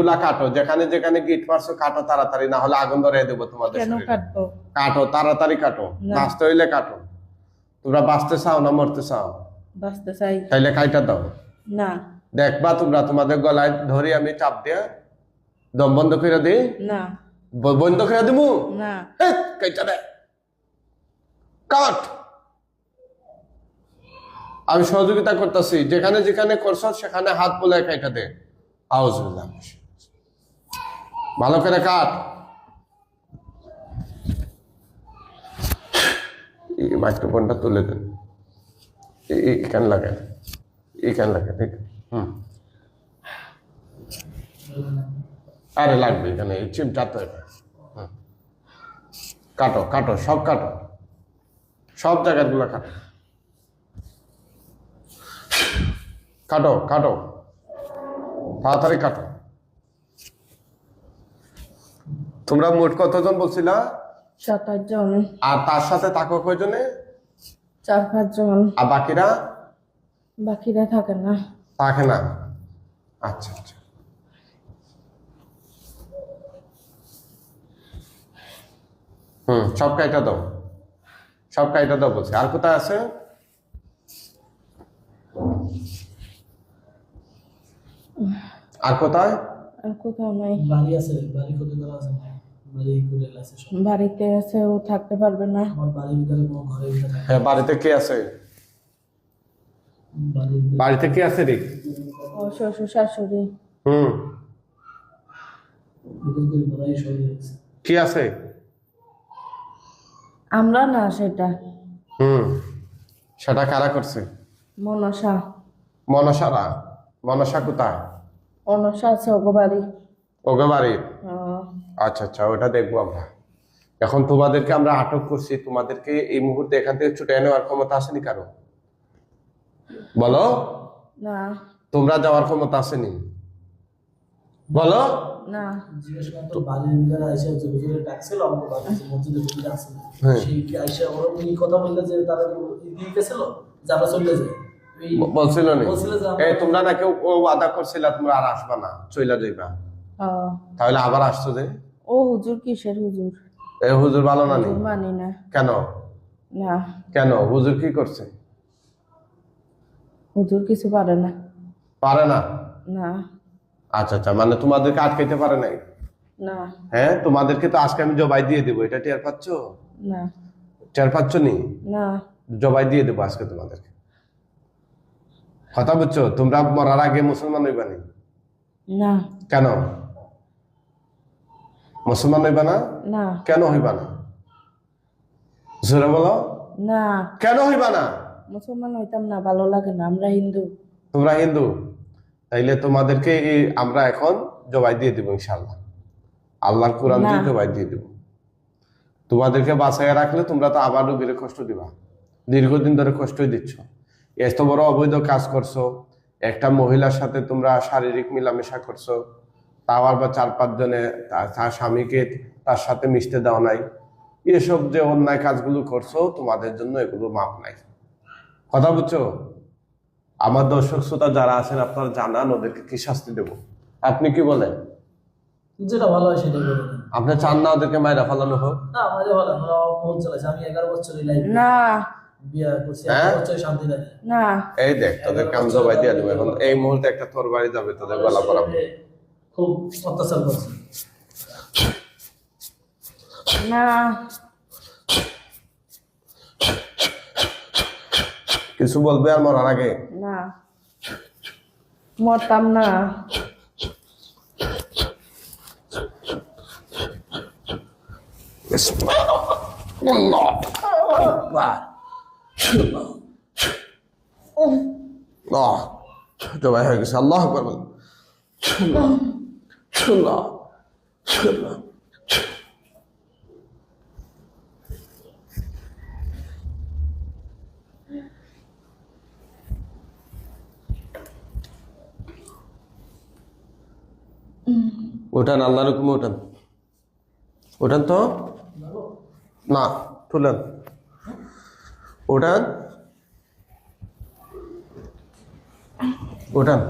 গুলা কাটো যেখানে যেখানে গিট মারছো কাটো তাড়াতাড়ি না হলে আগুন ধরে দেবো তোমাদের কাটো তাড়াতাড়ি কাটো। বাঁচতে হইলে কাটো। তোমরা বাঁচতে চাও না মরতে চাও? বাঁচতে চাই। তাইলে কাইটা দাও। না। দেখবা তোমরা তোমাদের গলায় ধরি আমি চাপ দিয়া দম বন্ধ করে দিই না। বন্ধ করে দিমু? না। কাইটা দে। কাট। আমি সহযোগিতা করতেছি। যেখানে যেখানে করছ সেখানে হাত বোলায় কাইটা দে। আওয়াজ ভালো করে কাট। মাইক্রোফোনটা তুলে দেন এখানে লাগে? এখানে লাগে? ঠিক হুম। আরে লাগবে এখানে, এই চিমটাতে হুম। কাটো কাটো, সব কাটো। সব জায়গাগুলো কাটো। কাটো কাটো। তাড়াতাড়ি কাটো। তোমরা মোট কতজন বলছিলা? সাত আট জন আর তার সাথে থাকো কয়জনে? চার পাঁচ জন আর বাকিরা? বাকিরা থাকে না। থাকে না। আচ্ছা আচ্ছা। হুম সব কাইটা দাও। সব কাইটা দাও বলছে। আর কোথায় আছে? আর কোথায়? আর কোথাও নাই। বাড়ি আছে বাড়ি করা আছে? বাড়িতে আছে ও থাকতে পারবে না। হ্যাঁ বাড়িতে কে আছে? বাড়িতে কে আছে রে? ও শ্বশুর শাশুড়ি। হুম। কি আছে? আমরা না সেটা। হুম। সেটা কারা করছে? মনসা। মনসারা। মনসা কোথায়? অনসা আছে ওগো বাড়ি। ওগো বাড়ি? আচ্ছা আচ্ছা ওটা দেখব আমরা। এখন তোমাদেরকে আমরা আটক করছি তোমাদেরকে এই মুহূর্তে এখান থেকে ছুটে নেওয়ার ক্ষমতা আসেনি কারও? বলো? না। তোমরা যাওয়ার ক্ষমতা আসেনি? বলো? না। হ্যাঁ। বলছিল তোমরা নাকি ও- আদা করছিল তোমরা আর আসবা না চইলা যাইবা। তাহলে আবার আসছো যে? ও হুজুর কিসের হুজুর? এই হুজুর ভালো না নি? হুজুর মানি না। কেন? না। কেন? হুজুর কি করছে? হুজুর কিছু পারে না। পারে না? না। আচ্ছা আচ্ছা মানে তোমাদেরকে আটকাইতে পারে নাই? না। হ্যাঁ তোমাদেরকে তো আজকে আমি জবাই দিয়ে দেবো। এটা টের পাচ্ছ? না। টের পাচ্ছ নি? না। জবাই দিয়ে দেবো আজকে তোমাদেরকে। কথা বুঝছ? তোমরা মরার আগে মুসলমান হইবানি না। কেন? মুসলমান হইবা না? না। কেন হইবা না? জোরে বলো। না। কেন হইবা না? মুসলমান হইতাম না ভালো লাগে না আমরা হিন্দু। তোমরা হিন্দু? তাইলে তোমাদেরকে আমরা এখন জবাই দিয়ে দিব ইনশাল্লাহ আল্লাহর কোরআন দিয়ে জবাই দিয়ে দিব। তোমাদেরকে বাঁচাইয়া রাখলে তোমরা তো আবার রোগীরে কষ্ট দিবা। দীর্ঘদিন ধরে কষ্টই দিচ্ছ। এত বড় অবৈধ কাজ করছ একটা মহিলার সাথে তোমরা শারীরিক মিলামেশা করছ তাও আবার চার পাঁচ জনে তার স্বামীকে তার সাথে মিশতে দাও নাই। এসব যে অন্যায় কাজগুলো করছ তোমাদের জন্য এগুলো মাপ নাই। কথা বুঝছ? আমার দর্শক শ্রোতা যারা আছেন আপনারা জানান ওদেরকে কি শাস্তি দেব। আপনি কি বলেন? যেটা ভালো হয় সেটাই করে আপনি চান না ওদেরকে মায়েরা ফেলানো হোক? না আমাদের ভালো ফোন চালাইছি। আমি এগারো বছর এই লাইফ না। বিয়ে করছি? এগারো বছর শান্তি লাগে না। এই দেখ তোদেরকে আমি জবাই দিয়ে দেবো। এখন এই মুহূর্তে একটা তোর বাড়ি যাবে তোদের গলা পড়াবো খুব অত্যাচার করছে না কিছু বলবে আর মরার আগে না মরতাম না আহ, জবাই হয়ে গেছে আল্লাহ আকবার আল্লাহ, আল্লাহ। ওঠান আল্লাহর হুকুমে তো? না তুলেন। ওঠান। ওঠান।